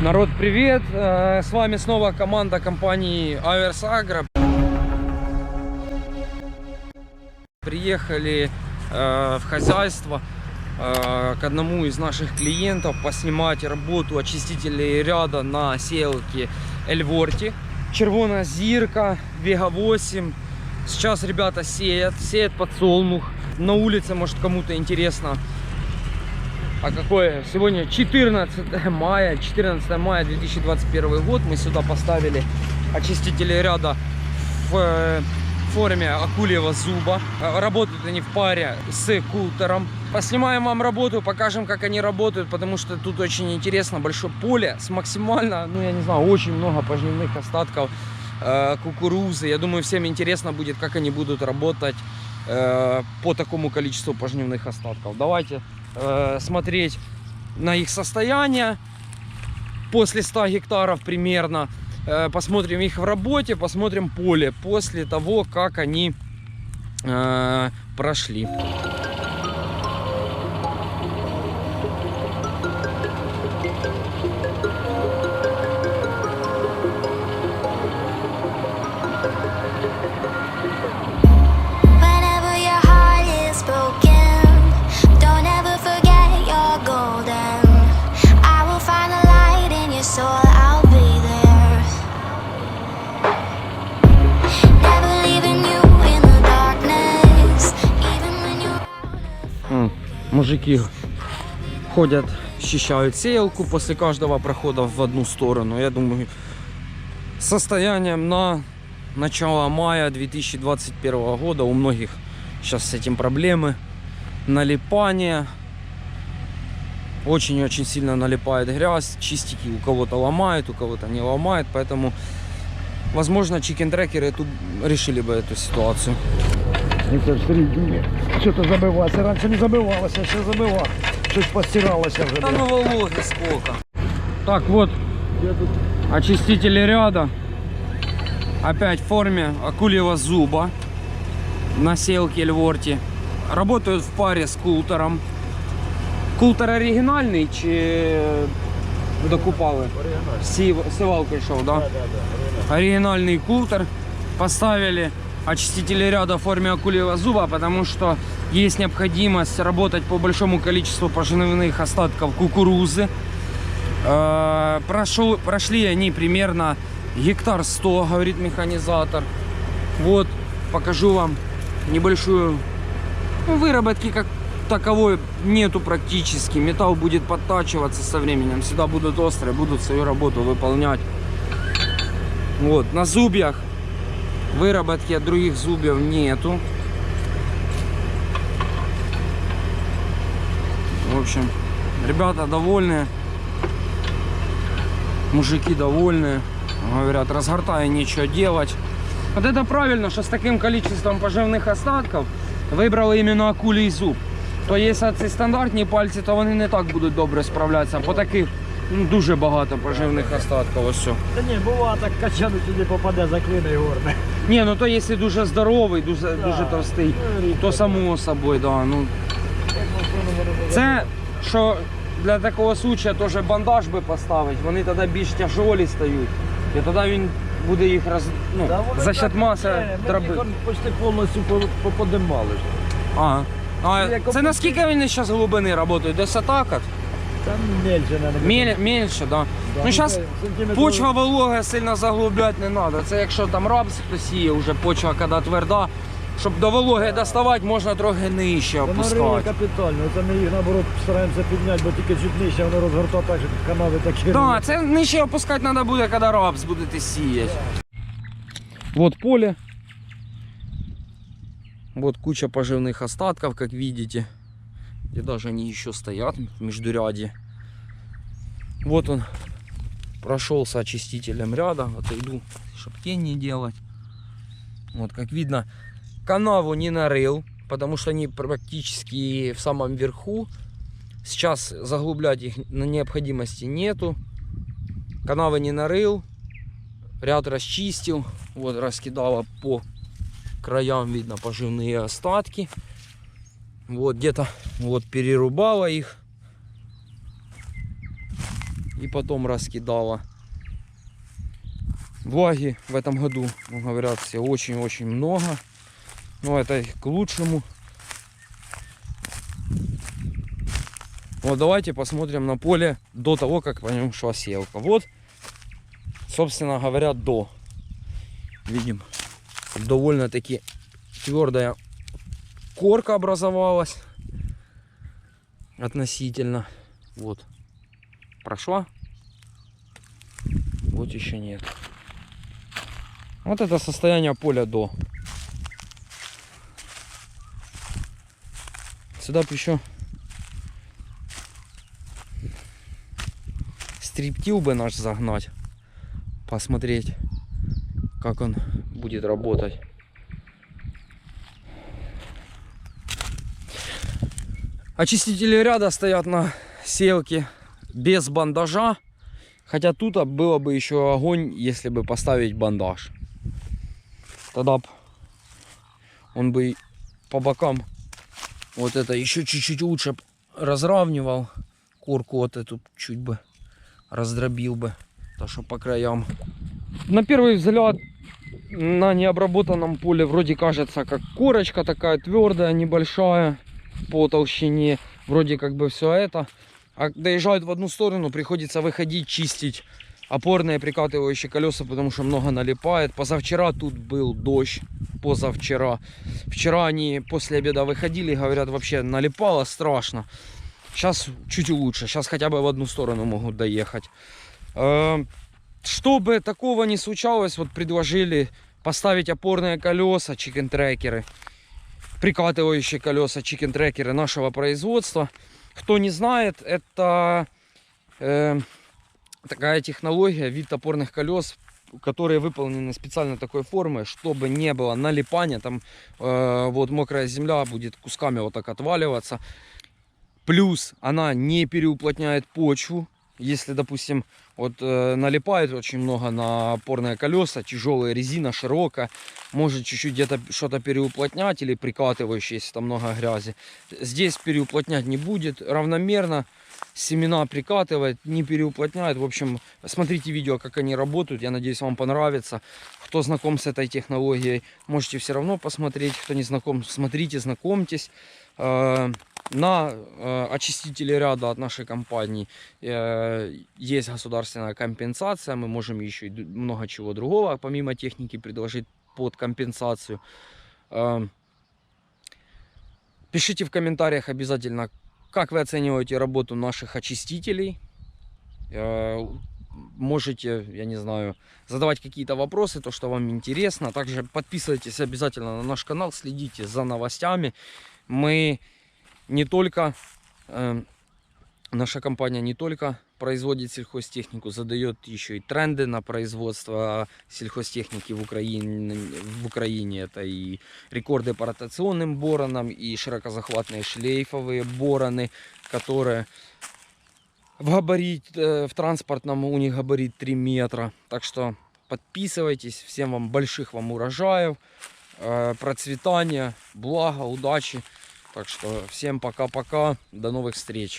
Народ, привет! Э, С вами снова команда компании Аверс Агро. Приехали э, в хозяйство э, к одному из наших клиентов поснимать работу очистителей ряда на сеялке Эльворти. Червона зирка, Вега 8. Сейчас ребята сеят, сеят подсолнух. На улице, может кому-то интересно, а какое? Сегодня 14 мая, 14 мая 2021 год. Мы сюда поставили очистители ряда в э, форме акульего зуба. Э, Работают они в паре с култером. Поснимаем вам работу, покажем, как они работают, потому что тут очень интересно. Большое поле с максимально, ну я не знаю, очень много пожнивных остатков э, кукурузы. Я думаю, всем интересно будет, как они будут работать э, по такому количеству пожнивных остатков. Давайте э, смотреть на их состояние после 100 гектаров примерно. Э, посмотрим их в работе, посмотрим поле после того, как они э, прошли. Мужики ходят, счищают сеялку после каждого прохода в одну сторону. Я думаю, состоянием на начало мая 2021 года у многих сейчас с этим проблемы. Налипание. Очень-очень сильно налипает грязь. Чистики у кого-то ломает, у кого-то не ломает. Поэтому, возможно, чикен-трекеры решили бы эту ситуацию Ніхто ж середині. Що то забивається? Раніше не забивалося, ще забивав. Щось постиралося вже. Да ну вологи сколько. Так, вот очистители ряда. Опять в форме акульего зуба. На селке Эльворти. Работают в паре с култером. Култер оригинальный чи докупали? Сів, сівалкой йшов, да? Оригинальный култер. Поставили очистители ряда в форме акульего зуба, потому что есть необходимость работать по большому количеству пожнивных остатков кукурузы. Э, прошел- прошли они примерно гектар 100, говорит механизатор. Вот, покажу вам небольшую ну, выработки как таковой нету практически. Металл будет подтачиваться со временем. Сюда будут острые, будут свою работу выполнять. Вот, на зубьях выработки от других зубьев нету. В общем, ребята довольны. Мужики довольны. Говорят, разгортай, нечего делать. Вот это правильно, что с таким количеством поживных остатков вибрали іменно акулій зуб. То якщо це стандартні пальці, то вони не так будуть добре справлятися. По таких ну, дуже багато поживних остатків. Ось все. Та ні, бува так качану сюди попаде, заклине і горне. Ні, ну то якщо дуже здоровий, дуже, дуже товстий, то само собою, да. Ну, це що для такого случая теж бандаж би поставити, вони тоді більш тяжолі стають. І тоді він буде їх роз, ну, за счет маси дробити. Почти повністю по- поподимали. ж. А, а це наскільки вони зараз глибини працюють? Десь отак от? Там мельче не Мель, менше, да. Ну зараз почва волога сильно заглубляти не треба. Це якщо там рапс хто сіє, вже почва коли тверда, щоб до вологи доставати, можна трохи нижче Воно риє опускати. капітально. Це ми їх наоборот стараємося підняти, бо тільки чуть нижче воно розгортає так, що канави такі. Да, це нижче опускати треба буде, коли рапс будете сіяти. Вот поле. Вот куча поживных остатков, как видите. Где даже они еще стоят в междуряде. Вот он прошелся очистителем ряда. Отойду, чтобы тень не делать. Вот, как видно, канаву не нарыл, потому что они практически в самом верху. Сейчас заглублять их на необходимости нету. Канавы не нарыл. Ряд расчистил. Вот раскидала по краям, видно, поживные остатки. Вот где-то вот перерубала их. и потом раскидала. Влаги в этом году, ну, говорят, все очень-очень много. Но это и к лучшему. Вот давайте посмотрим на поле до того, как по нему шла сеялка. Вот, собственно говоря, до. Видим, довольно-таки твердая корка образовалась относительно. Вот. Прошла. Вот еще нет. Вот это состояние поля до. Сюда бы еще стриптил бы наш загнать. Посмотреть, как он будет работать. Очистители ряда стоят на селке без бандажа. Хотя тут было бы еще огонь, если бы поставить бандаж. Тогда он бы по бокам вот это еще чуть-чуть лучше разравнивал. Корку вот эту чуть бы раздробил бы. То, что по краям. На первый взгляд на необработанном поле вроде кажется как корочка такая твердая, небольшая по толщине. Вроде как бы все это. А доезжают в одну сторону, приходится выходить, чистить опорные прикатывающие колеса, потому что много налипает. Позавчера тут был дождь, позавчера. Вчера они после обеда выходили, говорят, вообще налипало страшно. Сейчас чуть лучше, сейчас хотя бы в одну сторону могут доехать. Э, Чтобы такого не случалось, вот предложили поставить опорные колеса, чикен-трекеры, прикатывающие колеса, чикен-трекеры нашего производства. Кто не знает, это э, такая технология, вид опорных колес, которые выполнены специально такой формы, чтобы не было налипания, там э, вот мокрая земля будет кусками вот так отваливаться. Плюс она не переуплотняет почву, если, допустим, вот э, налипает очень много на опорные колеса, тяжелая резина, широкая, может чуть-чуть где-то что-то переуплотнять или прикатывающее, если там много грязи. Здесь переуплотнять не будет, равномерно семена прикатывает, не переуплотняет. В общем, смотрите видео, как они работают, я надеюсь, вам понравится. Кто знаком с этой технологией, можете все равно посмотреть. Кто не знаком, смотрите, знакомьтесь. Э, На э, очистителе ряда от нашей компании э, есть государственная компенсация. Мы можем еще и много чего другого, помимо техники, предложить под компенсацию. Э, Пишите в комментариях обязательно, как вы оцениваете работу наших очистителей. Э, Можете, я не знаю, задавать какие-то вопросы, то, что вам интересно. Также подписывайтесь обязательно на наш канал, следите за новостями. Мы не только, э, наша компания не только производит сельхозтехнику, задает еще и тренды на производство сельхозтехники в Украине. В Украине это и рекорды по ротационным боронам, и широкозахватные шлейфовые бороны, которые в габарит, э, в транспортном у них габарит 3 метра. Так что подписывайтесь. Всем вам больших вам урожаев, э, процветания, блага, удачи. Так что всем пока-пока. До новых встреч.